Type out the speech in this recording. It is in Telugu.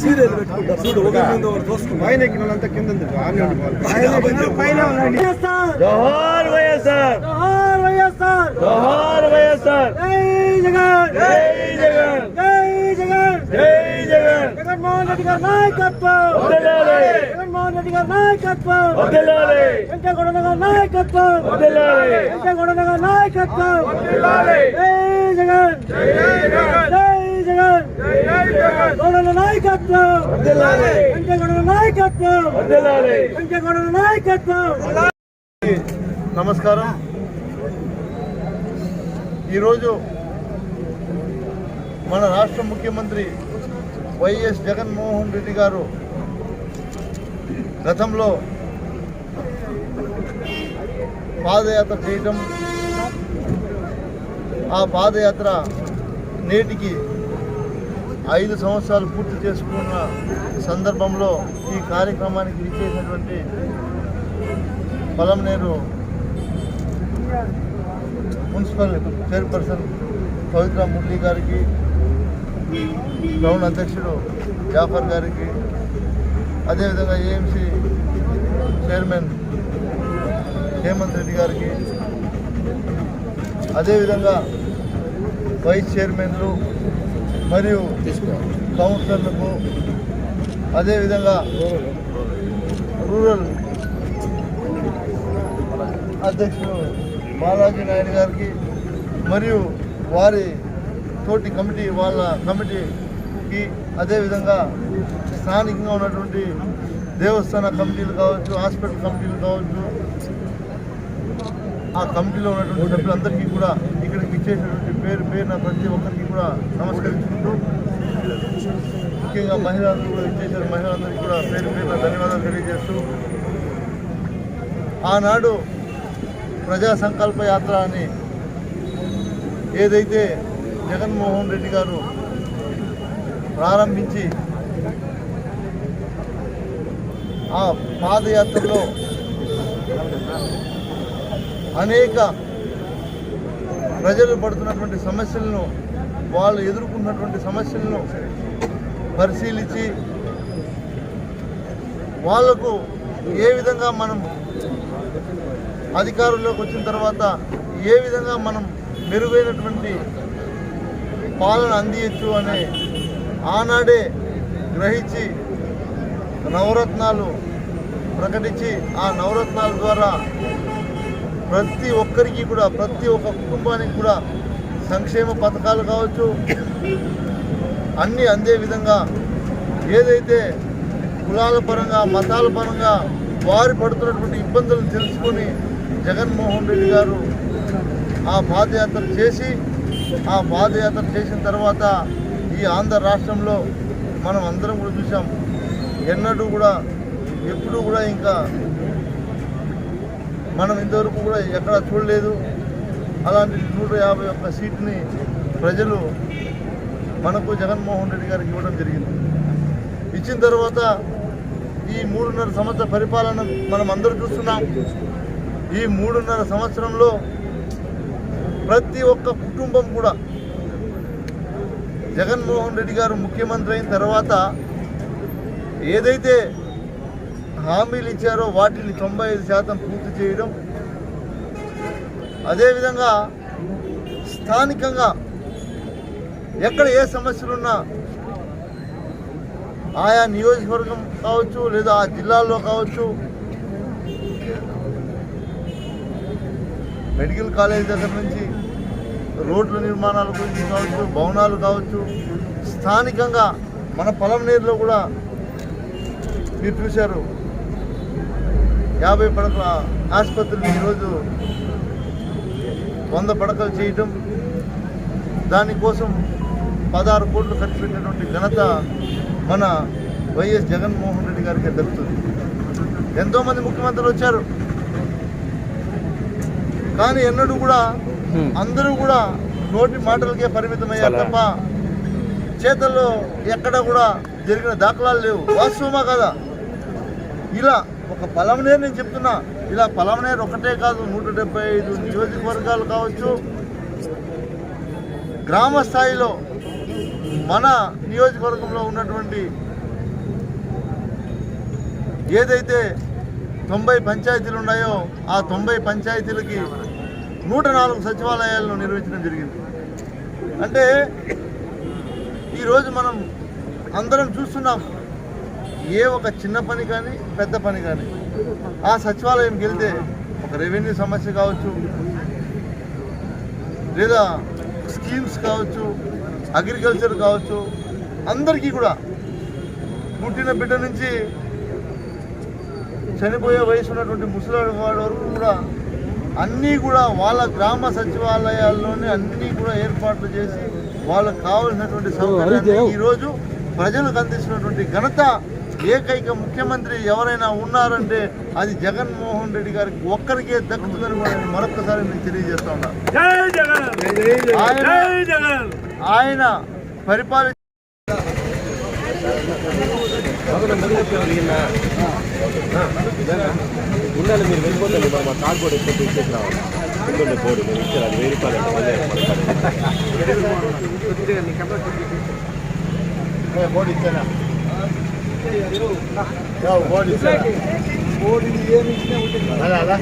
సీరియల్ పెట్టుకుంటారు చూడు ఒక మీద ఒకటి చూసుకుంటారు పైన ఎక్కినంత కింద. జోహార్ వైఎస్ఆర్. జోహార్ వైఎస్ఆర్. జోహార్ వైఎస్ఆర్. జై జగన్. జై జగన్ జై జగన్ జై జగన్ జగన్మోహన్ రెడ్డి గారి నాయకత్వం. వదలాలి జగన్మోహన్ రెడ్డి గారి నాయకత్వం. వదలాలి వెంకటగౌడ గారి నాయకత్వం. వదలాలి వెంకటగౌడ గారి నాయకత్వం. వదలాలి జై జగన్. జై జగన్. జై జగన్. జై జగన్. గౌడల నాయకత్వం. వదలాలి వెంకటగౌడ నాయకత్వం. వదలాలి వెంకటగౌడ నాయకత్వం. నమస్కారం. ఈరోజు మన రాష్ట్ర ముఖ్యమంత్రి వైఎస్ జగన్మోహన్ రెడ్డి గారు గతంలో పాదయాత్ర చేయటం ఆ పాదయాత్ర నేటికి ఐదు సంవత్సరాలు పూర్తి చేసుకున్న సందర్భంలో ఈ కార్యక్రమానికి విచ్చేసినటువంటి పొలంనేరు మున్సిపల్ చైర్పర్సన్ పవిత్ర మురళి గారికి గౌన్ అధ్యక్షుడు జాఫర్ గారికి అదేవిధంగా ఏఎంసీ చైర్మన్ హేమంత్ రెడ్డి గారికి అదేవిధంగా వైస్ చైర్మన్లు మరియు కౌన్సిలర్లకు అదేవిధంగా రూరల్ అధ్యక్షుడు బాలాజీ నాయుడు గారికి మరియు వారి తోటి కమిటీ వాళ్ళ కమిటీకి అదేవిధంగా స్థానికంగా ఉన్నటువంటి దేవస్థాన కమిటీలు కావచ్చు హాస్పిటల్ కమిటీలు కావచ్చు ఆ కమిటీలో ఉన్నటువంటి సభ్యులందరికీ కూడా ఇక్కడికి ఇచ్చేసినటువంటి పేరు పేరున ప్రతి ఒక్కరికి కూడా నమస్కరించుకుంటూ ముఖ్యంగా మహిళలందరూ కూడా ఇచ్చేసిన మహిళలందరికీ కూడా పేరు పేరున ధన్యవాదాలు తెలియజేస్తూ ఆనాడు ప్రజా సంకల్ప యాత్ర అని ఏదైతే జగన్మోహన్ రెడ్డి గారు ప్రారంభించి ఆ పాదయాత్రలో అనేక ప్రజలు పడుతున్నటువంటి సమస్యలను వాళ్ళు ఎదుర్కొన్నటువంటి సమస్యలను పరిశీలించి వాళ్ళకు ఏ విధంగా మనం అధికారంలోకి వచ్చిన తర్వాత ఏ విధంగా మనం మెరుగైనటువంటి పాలన అందియచ్చు అని ఆనాడే గ్రహించి నవరత్నాలు ప్రకటించి ఆ నవరత్నాల ద్వారా ప్రతి ఒక్కరికి కూడా ప్రతి ఒక్క కుటుంబానికి కూడా సంక్షేమ పథకాలు కావచ్చు అన్నీ అందే విధంగా ఏదైతే కులాల పరంగా మతాల పరంగా వారు పడుతున్నటువంటి ఇబ్బందులను తెలుసుకొని జగన్మోహన్ రెడ్డి గారు ఆ పాదయాత్ర చేసి ఆ పాదయాత్ర చేసిన తర్వాత ఈ ఆంధ్ర రాష్ట్రంలో మనం అందరం కూడా చూసాం ఎన్నడూ కూడా ఎప్పుడూ కూడా ఇంకా మనం ఇంతవరకు కూడా ఎక్కడా చూడలేదు. అలాంటి నూట యాభై ఒక్క సీట్ని ప్రజలు మనకు జగన్మోహన్ రెడ్డి గారికి ఇవ్వడం జరిగింది. ఇచ్చిన తర్వాత ఈ మూడున్నర సంవత్సర పరిపాలన మనం అందరూ చూస్తున్నాం. ఈ మూడున్నర సంవత్సరంలో ప్రతి ఒక్క కుటుంబం కూడా. జగన్మోహన్ రెడ్డి గారు ముఖ్యమంత్రి అయిన తర్వాత ఏదైతే హామీలు ఇచ్చారో వాటిని తొంభై ఐదు శాతం పూర్తి చేయడం అదేవిధంగా స్థానికంగా ఎక్కడ ఏ సమస్యలున్నా ఆయా నియోజకవర్గం కావచ్చు లేదా ఆ జిల్లాల్లో కావచ్చు మెడికల్ కాలేజ్ దగ్గర నుంచి రోడ్ల నిర్మాణాల గురించి కావచ్చు భవనాలు కావచ్చు స్థానికంగా మన పొలం నీరులో కూడా మీరు చూశారు. యాభై పడకల ఆసుపత్రిని ఈరోజు వంద పడకలు చేయటం దానికోసం పదహారు కోట్లు ఖర్చు పెట్టినటువంటి ఘనత మన వైఎస్ జగన్మోహన్ రెడ్డి గారికి దక్కుతుంది ఎంతోమంది ముఖ్యమంత్రులు వచ్చారు. కానీ ఎన్నడూ కూడా అందరూ కూడా నోటి మాటలకే పరిమితమయ్యారు తప్ప చేతల్లో ఎక్కడ కూడా జరిగిన దాఖలాలు లేవు. వాస్తవమా కదా? ఇలా ఒక పలమనేరు నేను చెప్తున్నా. ఇలా పలమనేరు ఒకటే కాదు నూట డెబ్బై ఐదు నియోజకవర్గాలు కావచ్చు. గ్రామ స్థాయిలో మన నియోజకవర్గంలో ఉన్నటువంటి ఏదైతే తొంభై పంచాయతీలు ఉన్నాయో ఆ తొంభై పంచాయతీలకి నూట నాలుగు సచివాలయాలను నిర్వహించడం జరిగింది. అంటే ఈరోజు మనం అందరం చూస్తున్నాం ఏ ఒక చిన్న పని కానీ పెద్ద పని కానీ ఆ సచివాలయంకి వెళ్తే ఒక రెవెన్యూ సమస్య కావచ్చు లేదా స్కీమ్స్ కావచ్చు అగ్రికల్చర్ కావచ్చు అందరికీ కూడా పుట్టిన బిడ్డ నుంచి చనిపోయే వయసు ఉన్నటువంటి ముసలి వాడి వరకు కూడా అన్నీ కూడా వాళ్ళ గ్రామ సచివాలయాల్లోనే అన్నీ కూడా ఏర్పాట్లు చేసి వాళ్ళకు కావలసినటువంటి సౌకర్యాన్ని ఈరోజు ప్రజలకు అందిస్తున్నటువంటి ఘనత ఏకైక ముఖ్యమంత్రి ఎవరైనా ఉన్నారంటే అది జగన్మోహన్ రెడ్డి గారికి ఒక్కరికే దక్కుతుందని కూడా నేను మరొకసారి నేను తెలియజేస్తా ఉన్నాను జై జగన్! ఆయన జై జగన్! ఆయన పరిపాలి ఉండాలి మీరు వెళ్ళిపోతాను ఇప్పుడు మా కార్డు కూడా ఎక్కువ ఇచ్చేసి రావాలి ఇంకొంచెం కోడి మీరు ఇచ్చారు అది వెయ్యి రూపాయలు అంటే మళ్ళీ మోడీ ఇచ్చారా మోడీ ఇచ్చారా అలా అలా